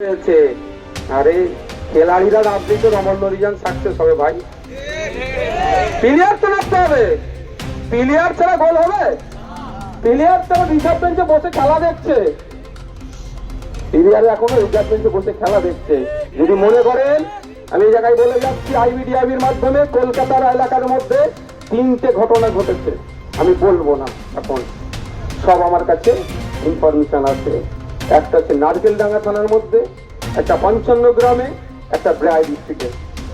হয়েছে। আরে, খেলাড়িরা নামলেই তো রমন রিজান সাকসেস হবে ভাই। প্লেয়ার তো নামতে হবে। প্লেয়ার ছাড়া গোল হবে। প্লেয়ার তো রিজার্ভ বেঞ্চে বসে খেলা দেখছে। প্লেয়ার এখনও রিজার্ভ বেঞ্চে বসে খেলা দেখছে। যদি মনে করেন, আমি এই জায়গায় বলে যাচ্ছি আইবিডিআইবির মাধ্যমে কলকাতার এলাকার মধ্যে তিনটে ঘটনা ঘটেছে। আমি বলব না এখন। সব আমার কাছে ইনফরমেশন আছে। একটা হচ্ছে নারকেল নারকেলডাঙ্গা থানার মধ্যে, একটা পঞ্চান্ন গ্রামে, একটা ব্রাই ডিস্ট্রিক্টে।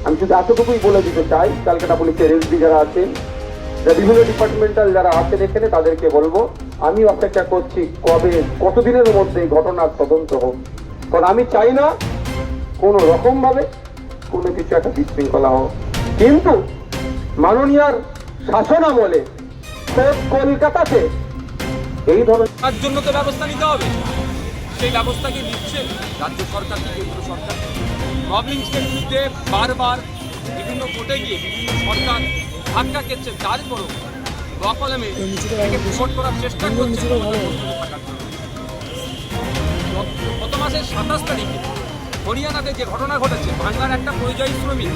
আমি শুধু এতটুকুই বলে দিতে চাই ক্যালকাটা পুলিশের এসডি যারা আছেন বিভিন্ন ডিপার্টমেন্টাল যারা আছেন এখানে, তাদেরকে বলব আমি অপেক্ষা করছি কবে, কতদিনের মধ্যে এই ঘটনার তদন্ত হোক। কারণ আমি চাই না কোনো রকমভাবে কোনো কিছু একটা বিশৃঙ্খলা হোক। কিন্তু মাননীয়ার শাসন আমলে কলকাতাতে এই ধরনের তার জন্য তো ব্যবস্থা নিতে হবে। সেই ব্যবস্থাকে নিচ্ছে রাজ্য সরকার কি কেন্দ্র সরকার। মবলিংসের বিরুদ্ধে বারবার বিভিন্ন কোর্টে গিয়ে সরকার ধাক্কা খেচ্ছে, তারপরও বকলমে একে প্রমোট করার চেষ্টা করছে গত- মাসের সাতাশ তারিখে হরিয়ানাতে যে ঘটনা ঘটেছে বাংলার একটা পরিযায়ী শ্রমিক,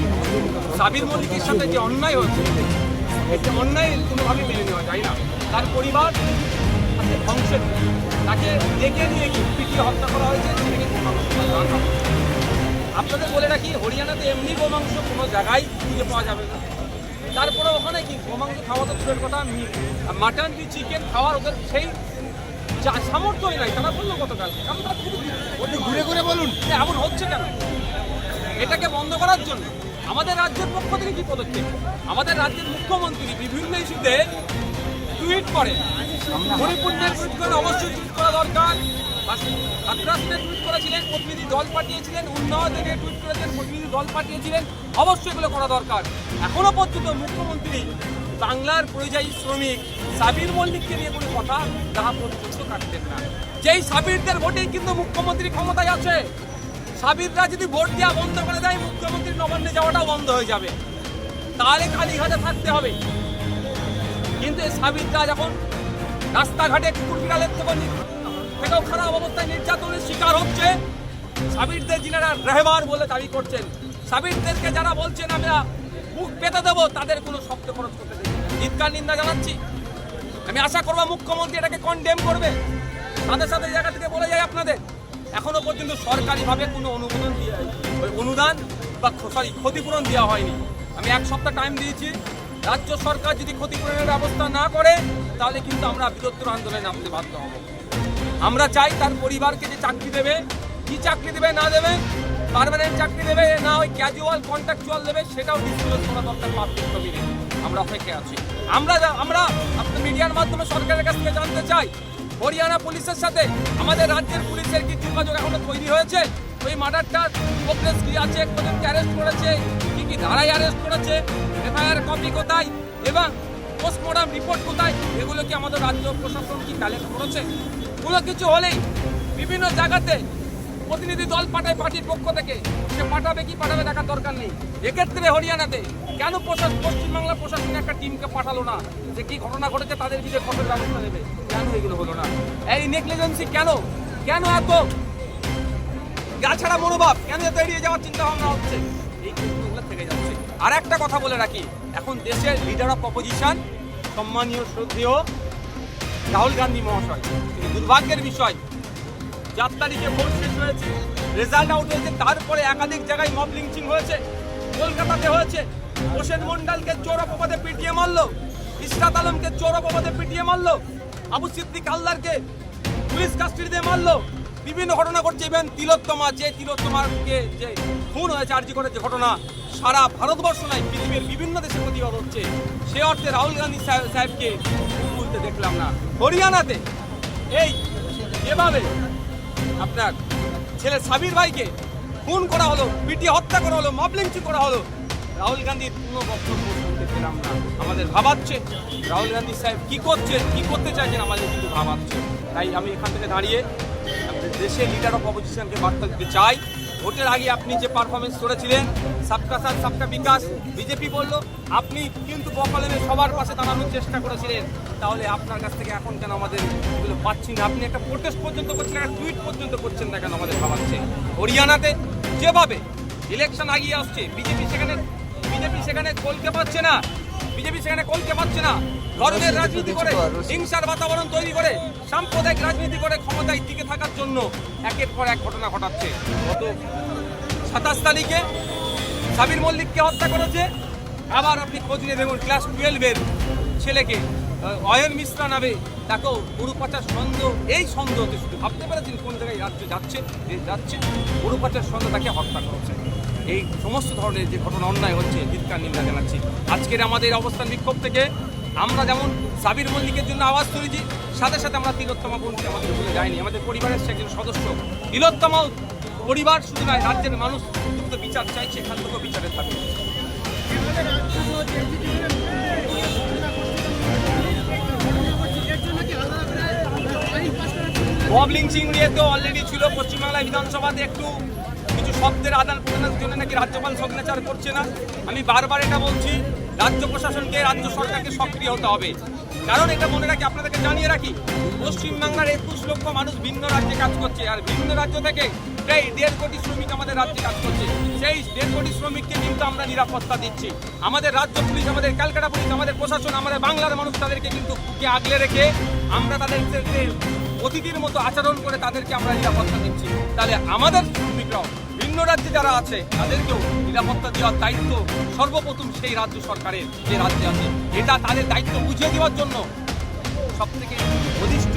সাবির মল্লিকের সাথে যে অন্যায় হয়েছে অন্যায় কোনোভাবে মেনে নেওয়া যায় না। তার পরিবার ধ্বংসের তাকে ডেকে নিয়ে গিয়ে পিটিয়ে হত্যা করা হয়েছে আপনাদের বলে রাখি হরিয়ানাতে এমনি গোমাংস কোনো জায়গায় খুঁজে পাওয়া যাবে না। তারপরে ওখানে কি গোমাংস খাওয়া তো দূরের কথা মাটন কি চিকেন খাওয়ার ওদের সেই যা- সামর্থ্যই নাই। তারা বলল গতকাল আমরা খুবই ঘুরে ঘুরে বলুন। এমন হচ্ছে কেন? এটাকে বন্ধ করার জন্য আমাদের রাজ্যের পক্ষ থেকে কি পদক্ষেপ? আমাদের রাজ্যের মুখ্যমন্ত্রী বিভিন্ন ইস্যুতে টুইট করে নিয়ে টুইট অবশ্যই টুইট করা দরকার। হাতরাস নিয়ে টুইট করেছিলেন, প্রতিনিধি দল পাঠিয়েছিলেন উন্নয়ন থেকে টুইট করেছেন প্রতিনিধি দল পাঠিয়েছিলেন, অবশ্যই এগুলো করা দরকার। এখনও পর্যন্ত মুখ্যমন্ত্রী বাংলার পরিযায়ী শ্রমিক সাবির মল্লিককে নিয়ে কোনো কথা তাহা পর্যন্ত কাটতেন না। যেই সাবিরদের ভোটেই কিন্তু মুখ্যমন্ত্রী ক্ষমতায় আছে। সাবিররা যদি ভোট দেওয়া বন্ধ করে দেয়, মুখ্যমন্ত্রী নবান্নে যাওয়াটাও বন্ধ হয়ে যাবে। তাহলে কালীঘাটে থাকতে হবে। কিন্তু এই সাবিররা যখন রাস্তাঘাটে কুকুর বিড়ালের থেকেও খারাপ অবস্থায় নির্যাতনের শিকার হচ্ছে। সাবিরদের যিনারা রেহবার বলে দাবি করছেন। সাবিরদেরকে যারা বলছেন, আমরা মুখ পেতে দেবো, তাদের কোনো শব্দ খরচ করতে দেবেন চিৎকার, নিন্দা জানাচ্ছি। আমি আশা করব মুখ্যমন্ত্রী এটাকে কন্ডেম করবে। সাথে সাথে জায়গা থেকে বলে যায় আপনাদের, এখনও পর্যন্ত সরকারিভাবে কোনো অনুমোদন দিয়ে ওই অনুদান বা সরি ক্ষতিপূরণ দেওয়া হয়নি। আমি এক সপ্তাহ টাইম দিয়েছি। রাজ্য সরকার যদি ক্ষতিপূরণের ব্যবস্থা না করে তাহলে কিন্তু আমরা বৃহত্তর আন্দোলনে নামতে বাধ্য হব। আমরা চাই তার পরিবারকে যে চাকরি দেবে, কি চাকরি দেবে, না দেবে পার্মানেন্ট চাকরি দেবে, না ওই ক্যাজুয়াল কন্ট্রাকচুয়াল দেবে, সেটাও ডিসক্লোজ করা দরকার পাবলিক ছবিতে আমরা অপেক্ষা আছি। আমরা আমরা আপনার মিডিয়ার মাধ্যমে সরকারের কাছ থেকে জানতে চাই, হরিয়ানা পুলিশের সাথে আমাদের রাজ্যের পুলিশের কি যোগাযোগ এখনও তৈরি হয়েছে? ওই মার্ডারটার প্রোগ্রেস কি আছে? কজনকে অ্যারেস্ট করেছে? কি কি ধারায় অ্যারেস্ট করেছে? এফআইআর কপি কোথায়? এবং পোস্টমর্টম রিপোর্ট কোথায়? এগুলো কি আমাদের রাজ্য প্রশাসন কি কালেক্ট করেছে? কোনো কিছু হলেই বিভিন্ন জায়গাতে প্রতিনিধি দল পাঠায় পার্টির পক্ষ থেকে। সে পাঠাবে কি পাঠাবে দেখার দরকার নেই। এক্ষেত্রে হরিয়ানাতে কেন প্রশাসন পশ্চিমবাংলার প্রশাসন একটা টিমকে পাঠালো না? যে কি ঘটনা ঘটেছে তাদের বিরুদ্ধে কঠোর ব্যবস্থা নেবে? কেন এগুলো হলো না? এই নেগলিজেন্সি কেন? কেন এত গা ছাড়া মনোভাব? কেন এত এড়িয়ে যাওয়ার চিন্তা ভাবনা হচ্ছে? এই থেকে যাচ্ছে। আর একটা কথা বলে রাখি। এখন দেশের লিডার অফ অপোজিশন সম্মানীয় শ্রদ্ধেয় রাহুল গান্ধী মহাশয় দুর্ভাগ্যের বিষয় চার তারিখে ভোট শেষ হয়েছে রেজাল্ট আউট হয়েছে, তারপরে একাধিক জায়গায় মব লিঞ্চিং হয়েছে, কলকাতাতে হয়েছে, হোসেন মন্ডলকে চোর অপবাদে পিটিয়ে মারলো ইসরাত আলমকে চোর অপবাদে পিটিয়ে মারলো, আবু সিদ্দিক আল্লাহকে পুলিশ কাস্টডিতে মারলো বিভিন্ন ঘটনা ঘটছে। ইভেন তিলোত্তমা, যে তিলোত্তমাকে যে খুন হয়েছে, আর্জি করে যে ঘটনা, সারা ভারতবর্ষ নয়, পৃথিবীর বিভিন্ন দেশে প্রতিবাদ হচ্ছে। সে অর্থে রাহুল গান্ধী সাহেব- সাহেবকে বলতে দেখলাম না। হরিয়ানাতে, এই যেভাবে আপনার ছেলে সাবির ভাইকে খুন করা হলো পিটিয়ে হত্যা করা হলো মবলিঞ্চি করা হলো। রাহুল গান্ধীর কোনো বক্তব্য শুনতে পেলাম না। আমাদের ভাবাচ্ছে, রাহুল গান্ধী সাহেব কি করছেন, কি করতে চাইছেন, আমাদের কিন্তু ভাবাচ্ছে। তাই আমি এখান থেকে দাঁড়িয়ে আমাদের দেশের লিডার অফ অপোজিশনকে বার্তা দিতে চাই। ভোটের আগে আপনি যে পারফরমেন্স করেছিলেন, সবকা সাথ, সবকা বিকাশ, বিজেপি বলল, আপনি কিন্তু বকলেমে সবার পাশে দাঁড়ানোর চেষ্টা করেছিলেন। তাহলে আপনার কাছ থেকে এখন কেন আমাদের এগুলো পাচ্ছি না? আপনি একটা প্রোটেস্ট পর্যন্ত করছেন, একটা টুইট পর্যন্ত করছেন না কেন আমাদের ভাবাচ্ছে হরিয়ানাতে যেভাবে ইলেকশন আগিয়ে আসছে, বিজেপি সেখানে বিজেপি সেখানে কলকে পাচ্ছে না। বিজেপি সেখানে কলকে পাচ্ছে না। ধর্মের রাজনীতি করে হিংসার বাতাবরণ তৈরি করে সাম্প্রদায়িক রাজনীতি করে ক্ষমতায় টিকে থাকার জন্য একের পর এক ঘটনা ঘটাচ্ছে। গত সাতাশ তারিখে সাবির মল্লিককে হত্যা করেছে। আবার আপনি খোঁজ নিয়ে দেখুন ক্লাস টুয়েলভের ছেলেকে অয়ন মিশ্রা নামে তাকেও গরু পাচার সন্দেহ এই সন্দেহতে শুধু ভাবতে পেরেছেন কোন জায়গায় রাজ্য যাচ্ছে যে যাচ্ছে। গরু পাচার সন্দেহ তাকে হত্যা করেছে। এই সমস্ত ধরনের যে ঘটনা, অন্যায় হচ্ছে ধিৎকার নিন্দা জানাচ্ছি। আজকের আমাদের অবস্থান বিক্ষোভ থেকে আমরা যেমন সাবির মল্লিকের জন্য আওয়াজ তুলেছি, সাথে সাথে আমরা তিলোত্তমা বোনকে আমাদের ভুলে যাইনি। আমাদের পরিবারের সে একজন সদস্য। তিলোত্তমা পরিবার শুধু নয়, রাজ্যের মানুষ দ্রুত বিচার চাইছে এখান থেকেও বিচারের দাবি। মব লিঞ্চিং নিয়ে তো অলরেডি ছিল পশ্চিমবাংলা বিধানসভাতে একটু শব্দের আদান প্রদানের জন্য নাকি রাজ্যপাল সিগনেচার করছে না? আমি বারবার এটা বলছি, রাজ্য প্রশাসনকে, রাজ্য সরকারকে সক্রিয় হতে হবে। কারণ এটা মনে রাখি, আপনাদেরকে জানিয়ে রাখি, পশ্চিমবাংলার একুশ লক্ষ মানুষ ভিন্ন রাজ্যে কাজ করছে, আর ভিন্ন রাজ্য থেকে প্রায় দেড় কোটি শ্রমিক আমাদের রাজ্যে কাজ করছে। সেই দেড় কোটি শ্রমিককে কিন্তু আমরা নিরাপত্তা দিচ্ছি। আমাদের রাজ্য পুলিশ, আমাদের ক্যালকাটা পুলিশ, আমাদের প্রশাসন, আমাদের বাংলার মানুষ তাদেরকে কিন্তু আগলে রেখে আমরা তাদেরকে অতিথির মতো আচরণ করে তাদেরকে আমরা নিরাপত্তা দিচ্ছি। তাহলে আমাদের শ্রমিকরাও ভিন্ন রাজ্যে যারা আছে, তাদেরকেও নিরাপত্তা দেওয়ার দায়িত্ব সর্বপ্রথম সেই রাজ্য সরকারের, যে রাজ্যে আছে। এটা তাদের দায়িত্ব বুঝিয়ে দেওয়ার জন্য সব থেকে অধিষ্ঠ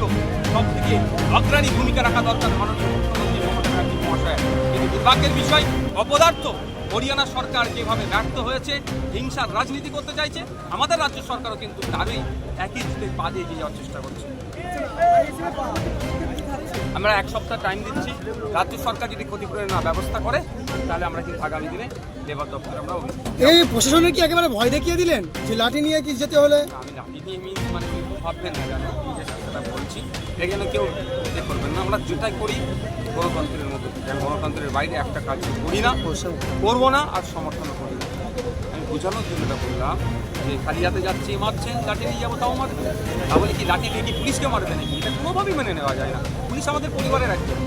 সব থেকে অগ্রণী ভূমিকা রাখা দরকার মাননীয় মুখ্যমন্ত্রী মমতা ব্যানার্জি মহাশয় কিন্তু দুর্ভাগ্যের বিষয়, অপদার্থ হরিয়ানা সরকার যেভাবে ব্যর্থ হয়েছে, হিংসার রাজনীতি করতে চাইছে, আমাদের রাজ্য সরকারও কিন্তু তারই একই দিকে পা দিয়ে যাওয়ার চেষ্টা করছে। আমরা এক সপ্তাহ টাইম দিচ্ছি। রাজ্য সরকার যদি ক্ষতিপূরণের না ব্যবস্থা করে তাহলে আমরা কিন্তু আগামী দিনে লেবার দপ্তর আমরা এই প্রশাসনের কি একেবারে ভয় দেখিয়ে দিলেন? যে লাঠি নিয়ে কি যেতে হলে? আমি রাজনীতি নিয়ে মানে ভাববেন না জানো যে সেটা বলছি। এখানে কেউ ইয়ে করবেন না। আমরা যেটাই করি গণতন্ত্রের মতো গণতন্ত্রের বাইরে একটা কাজ করি না করব না আর সমর্থনও করি বোঝানোর জন্য এটা বললাম যে খালি হাতে যাচ্ছি মারছেন লাঠি নিয়ে যাব তাও মারবে। তাহলে কি লাঠি দিয়ে কি পুলিশকে মারবে নাকি? এটা কোনোভাবেই মেনে নেওয়া যায় না। পুলিশ আমাদের পরিবারের একজন।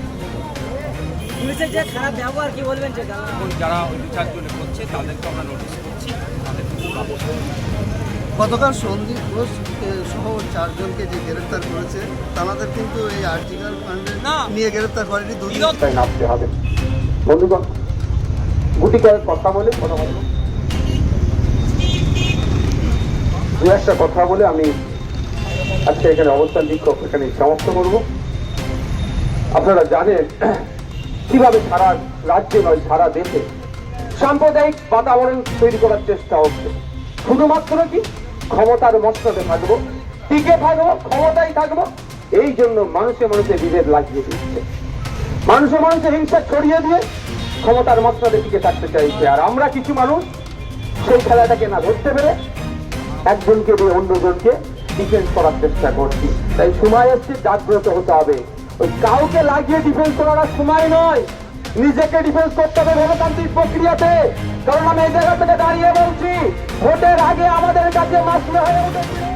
পুলিশের যে খারাপ ব্যবহার কি বলবেন এখন যারা ওই দু চারজনে করছে তাদেরকে আমরা নোটিশ করছি তাদের কিন্তু গতকাল সন্দীপ ঘোষ সহ চারজনকে যে গ্রেফতার করেছে তাদের কিন্তু এই আর্টিকেল ফান্ডে না। নিয়ে গ্রেফতার করেনি দুদিন নামতে হবে। বন্ধুগণ গুটি কয়েক কথা বলে কথা বলব দু একটা কথা বলে আমি আজকে এখানে অবস্থান বিক্ষোভ এখানে সমাপ্ত করব। আপনারা জানেন, কীভাবে সারা রাজ্যে নয়, সারা দেশে সাম্প্রদায়িক বাতাবরণ তৈরি করার চেষ্টা হচ্ছে। শুধুমাত্র কি? ক্ষমতার মস্তকে থাকব, টিকে থাকব, ক্ষমতায় থাকব, এই জন্য মানুষে মানুষে বিভেদ লাগিয়ে দিচ্ছে। মানুষে মানুষে হিংসা ছড়িয়ে দিয়ে ক্ষমতার মস্তকে টিকে থাকতে চাইছে। আর আমরা কিছু মানুষ সেই খেলাটাকে না ধরতে পেরে একজনকে দিয়ে অন্যজনকে ডিফেন্স করার চেষ্টা করছি। তাই সময় এসছে জাগ্রত হতে হবে। ওই কাউকে লাগিয়ে ডিফেন্স করার সময় নয়। নিজেকে ডিফেন্স করতে হবে গণতান্ত্রিক প্রক্রিয়াতে। কারণ আমি এই জায়গা থেকে দাঁড়িয়ে বলছি, ভোটের আগে আমাদের কাছে মাসলে হয়ে উঠেছে।